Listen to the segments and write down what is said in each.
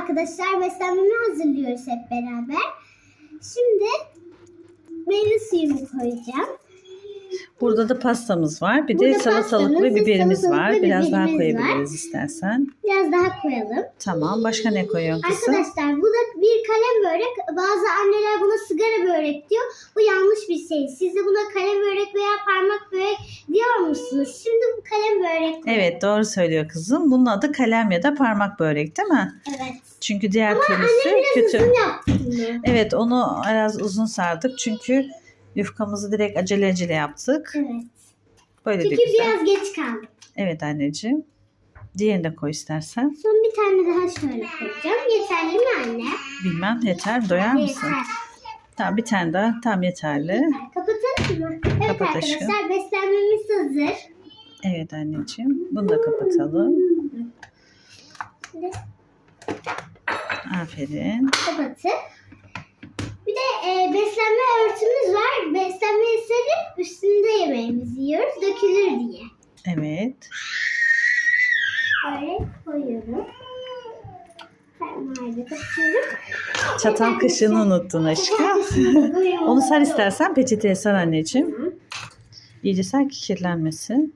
arkadaşlar beslenmemi hazırlıyoruz hep beraber. Şimdi meyve suyumu koyacağım. Burada da pastamız var. Bir de Burada salatalık pastamız ve biberimiz salatalık var. ve Biraz daha biberimiz koyabiliriz istersen. Biraz daha koyalım. Tamam. Başka ne koyuyorsun kızım? Arkadaşlar bu da bir kalem börek. Bazı anneler buna sigara börek diyor. Bu yanlış bir şey. Siz de buna kalem börek veya parmak börek diyor musunuz? Şimdi bu kalem börek. Evet doğru söylüyor kızım. Bunun adı kalem ya da parmak börek değil mi? Evet. Çünkü diğer Annem türlüsü biraz kötü. uzun. Evet onu biraz uzun sardık. Çünkü yufkamızı direkt acele acele yaptık. Evet. Böyle de Çünkü güzel. biraz geç kaldım. Evet anneciğim. Diğerini de koy istersen. Son bir tane daha şöyle koyacağım. Yeterli mi anne? Bilmem yeter. Doyar mısın? Yeter. Tamam bir tane daha. Tam yeterli. Yeter. Kapatalım mı? Evet Kapat aşkım. arkadaşlar beslenmemiz hazır. Evet anneciğim. Bunu da kapatalım. Aferin. kapatıp bir de e, beslenme örtümüz var. Beslenmeyi serip üstünde yemeğimizi yiyoruz. Dökülür diye. Evet. Böyle koyuyorum. Fermuarda kapatıyorum. Çatal kaşığını unuttun aşkım. Onu sar istersen peçeteye sar anneciğim. İyice ki kirlenmesin.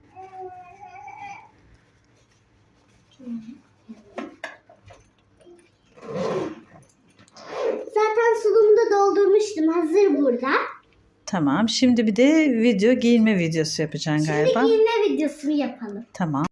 Doldurmuştum. Hazır burada. Tamam. Şimdi bir de video giyinme videosu yapacaksın Şimdi galiba. giyinme videosunu yapalım. Tamam.